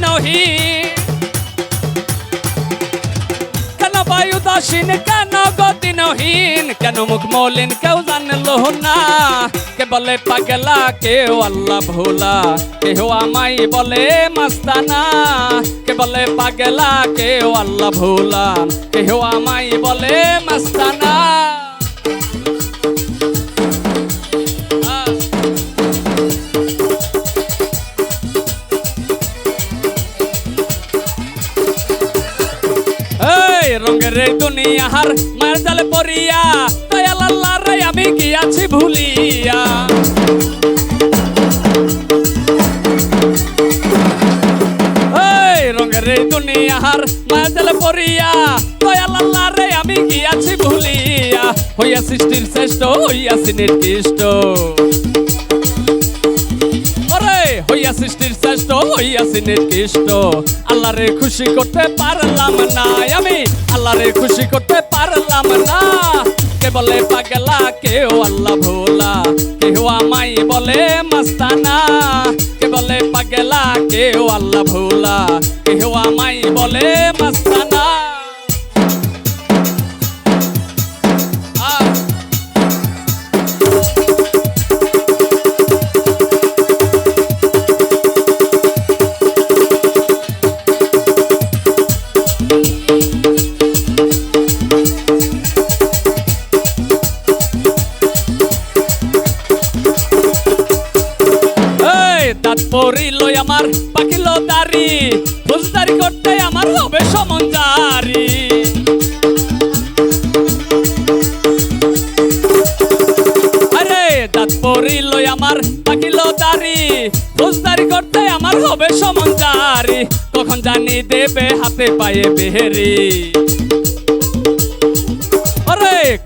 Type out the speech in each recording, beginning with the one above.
গতিনহীন কেন বায়ু দাসীন কেন গতিনহীন কেন মুখ মলিন, কেউ জানলো না। কে বলে পাগলা, কেউ আল্লাহ ভোলা। কেউ আমাই বলে মাস্তানা। কে বলে পাগলা, কেউ আল্লাহ ভোলা। কেউ আমাই বলে মাস্তানা। রঙের এই দুনিয়ার মায়ের জালে পড়িয়া দয়াল আল্লাহ রে আমি গিয়াছি ভুলিয়া রঙের এই দুনিয়ার মায়ের জালে পড়িয়া দয়াল আমি গিয়াছি ভুলিয়া? হইয়া সৃষ্টির শ্রেষ্ঠ হইয়াছি নির্দিষ্ট হইয়া সৃষ্টির শ্রেষ্ঠ, হইয়াছি নির্দিষ্ট আল্লাহরে খুশি করতে পারলাম না আমি, আল্লাহরে খুশি করতে পারলাম না। কে বলে পাগলা, কেউ আল্লাহ ভোলা, কেউ আমাই বলে মাস্তানা। কে বলে পাগলা, কেউ আল্লাহ ভোলা, কেউ আমাই বলে মাস্তানা। পড়িল আমার পাকিল দাড়ি। ফুজদারি করতে আমার হবে সমন জারি আরে, দাঁত পড়িল আমার পাকিল দাড়ি। ফুজদারি করতে আমার হবে সমন জারি কখন জানি দেবে হাতে পায়ে বেহেরি।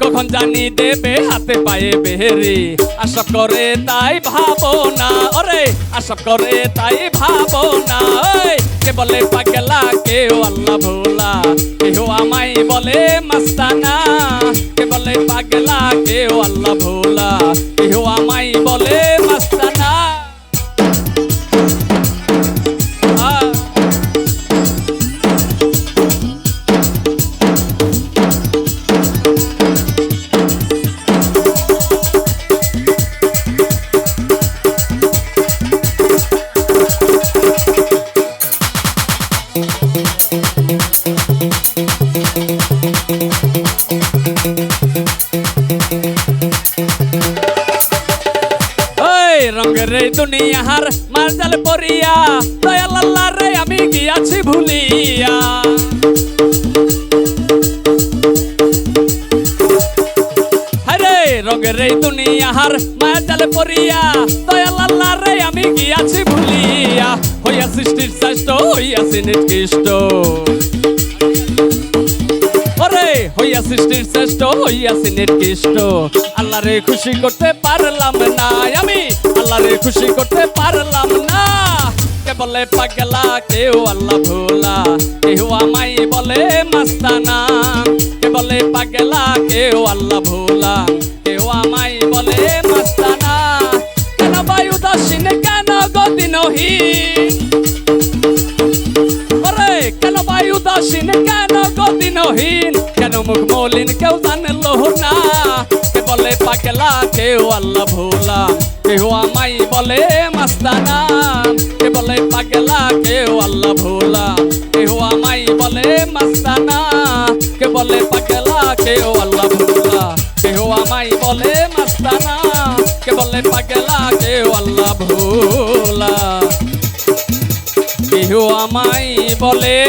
কখন জানি দেবে হাতে পায়ে বেহেরি। আশা করে তাই ভাবো না, ওরে, আশা করে তাই ভাবো না কে বলে পাগলা, কেউ আল্লাহ ভোলা, কেউ আমাই বলে মাস্তানা, কে বলে রঙের রে দুনিয়ার মার্জাল পরিয়া দয়াল আল্লাহ রে আমি গিয়াছি ভুলিয়া? হরে রঙের রে দুনিয়ার মার্জাল পরিয়া দয়াল আল্লাহ রে আমি গিয়াছি ভুলিয়া? হইয়া সৃষ্টির শ্রেষ্ঠ হইয়াছি নিকৃষ্ট সৃষ্টির শ্রেষ্ঠ হইয়াছি নির্দিষ্ট আল্লাহরে খুশি করতে পারলাম না আমি, আল্লাহরে খুশি করতে পারলাম না। বলে পাগলা, কেউ আল্লাহ ভোলা, কেউ আমাই বলে মাস্তানা। কে বলে পাগলা, কেউ আল্লাহ ভোলা, কেউ আমাই বলে মাস্তানা। কেন বায়ু দাসীন কেন গদিনহীন? ওরে কেন গদিনহীন কেন মুখ মলিন কেউ জানলো না? কে বলে পাগলা, কেউ আল্লাহ ভোলা। কেউ আমাই বলে মাস্তানা। কে বলে পাগলা, কেউ আল্লাহ ভোলা। কেউ আমাই বলে মাস্তানা। কে বলে পাগলা, কেউ আল্লাহ ভোলা। কেউ আমাই বলে মাস্তানা। কে বলে পাগলা, কেউ আল্লাহ ভোলা। কেউ আমায় বলে